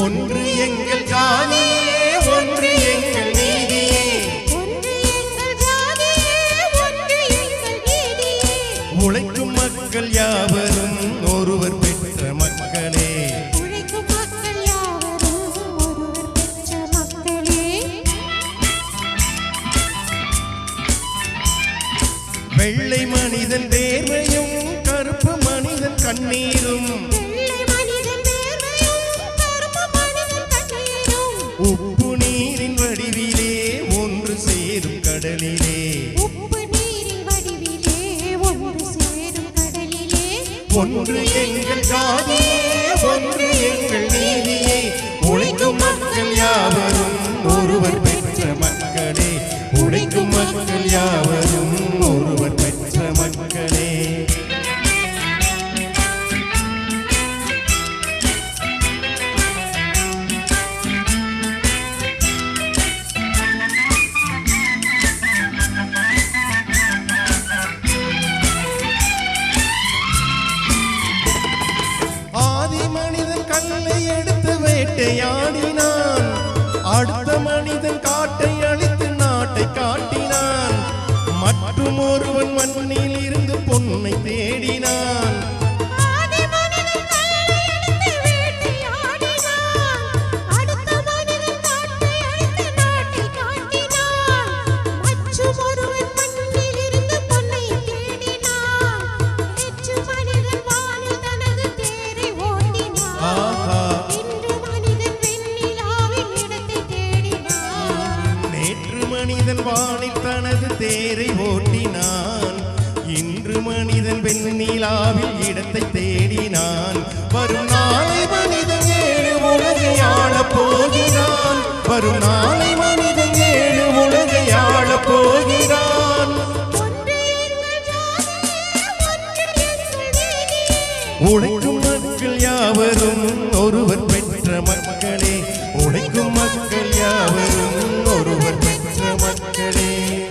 ஒன்று எங்கள் ஜாதியே ஒன்று எங்கள் நீதியே. உழைக்கும் மக்கள் யாவரும் ஒருவர் பெற்ற மக்களே. வெள்ளை மனிதன் தேர்வையும் கருப்பு மனிதன் கண்ணீரும். ஒன்று எங்கள் ஜாதியே ஒன்று எங்கள் நீதியை. உழைக்கும் மக்கள் யாவரும் ஒருவர் பெற்ற மக்களே. உழைக்கும் மக்கள் யாவரும் வேட்டையாடினான் அடுத்த மனிதன் காட்டை அழித்து நாட்டை காட்டினான். மற்றும் ஒருவன் மண்ணில் இருந்து பொன்னை தேடினான். Oh. தனது தேரை ஓட்டினான். இன்று மனிதன் வெண்ணிலாவில் இடத்தை தேடினான். வரும் நாளை மனிதன் ஏழு உலகையாள போகிறான். வரும் நாளை மனிதன் ஏழு உலகையாள போகிறான். உழைக்கும் மக்கள் யாவரும் ஒருவர் பெற்ற மக்களே. உழைக்கும் மக்கள் யாவரும் ஒருவர் பெற்ற மக்களே.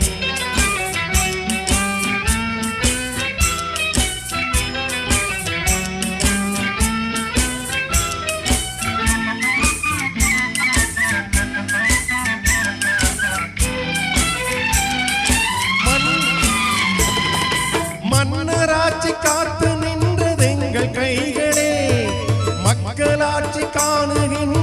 காத்து நின்றதெங்கள் கைகளே மக்களாட்சி காணுகின்ற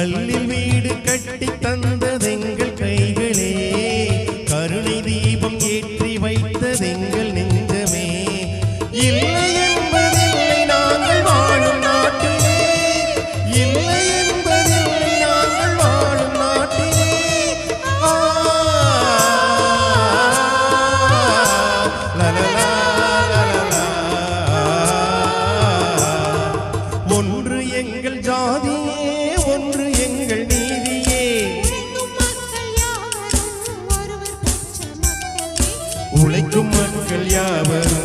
கல்லில் வீடு கட்டி தந்தது மக்கள் யாவரும்